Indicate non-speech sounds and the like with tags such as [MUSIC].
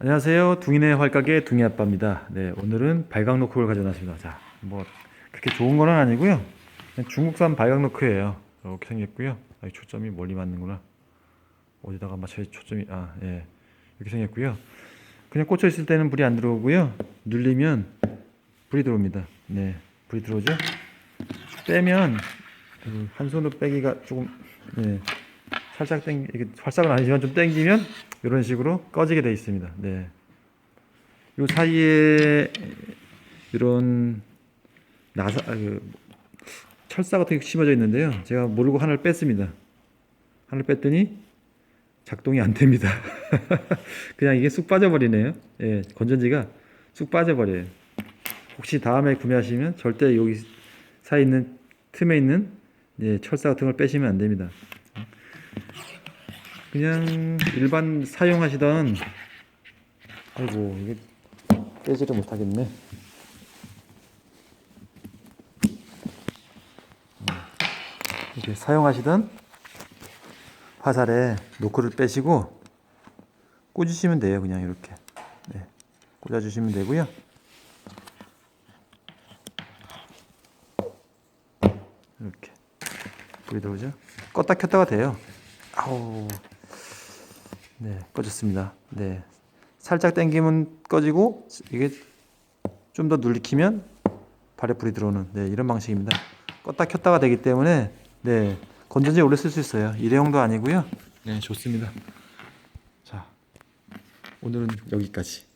안녕하세요. 둥이네 활가게 둥이 아빠입니다. 네, 오늘은 발광 노크를 가져왔습니다. 자, 뭐 그렇게 좋은 건 아니고요. 중국산 발광 노크예요. 이렇게 생겼고요. 아, 이 초점이 멀리 맞는구나. 어디다가 맞춰야 초점이 아, 예. 이렇게 생겼고요. 그냥 꽂혀 있을 때는 불이 안 들어오고요. 눌리면 불이 들어옵니다. 네, 불이 들어오죠. 빼면 그한 손으로 빼기가 조금 네, 살짝 땡 이게 활짝은 아니지만 좀 당기면 이런 식으로 꺼지게 돼 있습니다. 네. 요 사이에 이런 나사 아, 그 철사 같은 게 심어져 있는데요. 제가 모르고 하나를 뺐습니다. 하나를 뺐더니 작동이 안 됩니다. [LAUGHS] 그냥 이게 쑥 빠져버리네요. 예, 건전지가 쑥 빠져버려요. 혹시 다음에 구매하시면 절대 여기 사이 있는 틈에 있는 예, 철사 같은 걸 빼시면 안 됩니다. 그냥 일반 사용하시던 아이고 이게 빼지를 못하겠네. 이렇게 사용하시던 화살에 노크를 빼시고 꽂으시면 돼요. 그냥 이렇게 네, 꽂아주시면 되고요. 이렇게 불이 들어오죠? 껐다 켰다가 돼요. 아우 네 꺼졌습니다. 네 살짝 당기면 꺼지고 이게 좀 더 눌리키면 발에 불이 들어오는 네 이런 방식입니다. 껐다 켰다가 되기 때문에 네 건전지 오래 쓸 수 있어요. 일회용도 아니고요. 네 좋습니다. 자 오늘은 여기까지.